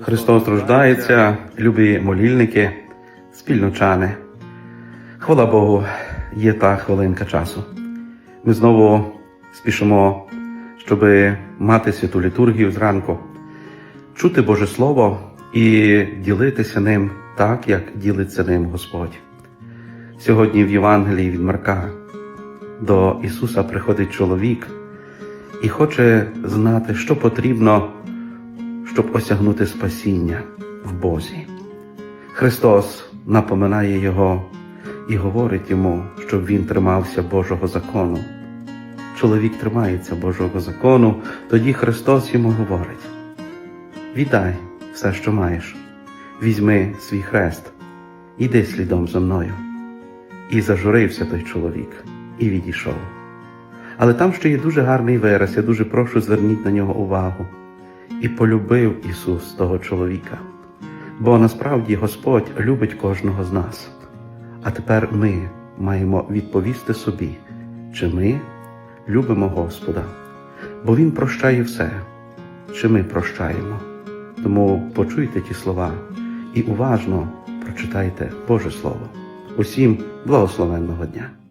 Христос рождається, любі молільники, спільночани. Хвала Богу, є та хвилинка часу. Ми знову спішимо, щоб мати святу літургію зранку, чути Боже Слово і ділитися ним так, як ділиться ним Господь. Сьогодні в Євангелії від Марка до Ісуса приходить чоловік і хоче знати, що потрібно щоб осягнути спасіння в Бозі. Христос напоминає Його і говорить йому, щоб він тримався Божого закону. Чоловік тримається Божого закону, тоді Христос йому говорить: Віддай все, що маєш, візьми свій хрест, іди слідом за мною. І зажурився той чоловік, і відійшов. Але там ще є дуже гарний вираз, я дуже прошу зверніть на нього увагу і полюбив Ісус того чоловіка. Бо насправді Господь любить кожного з нас. А тепер ми маємо відповісти собі, чи ми любимо Господа, бо Він прощає все, чи ми прощаємо. Тому почуйте ті слова і уважно прочитайте Боже Слово. Усім благословенного дня!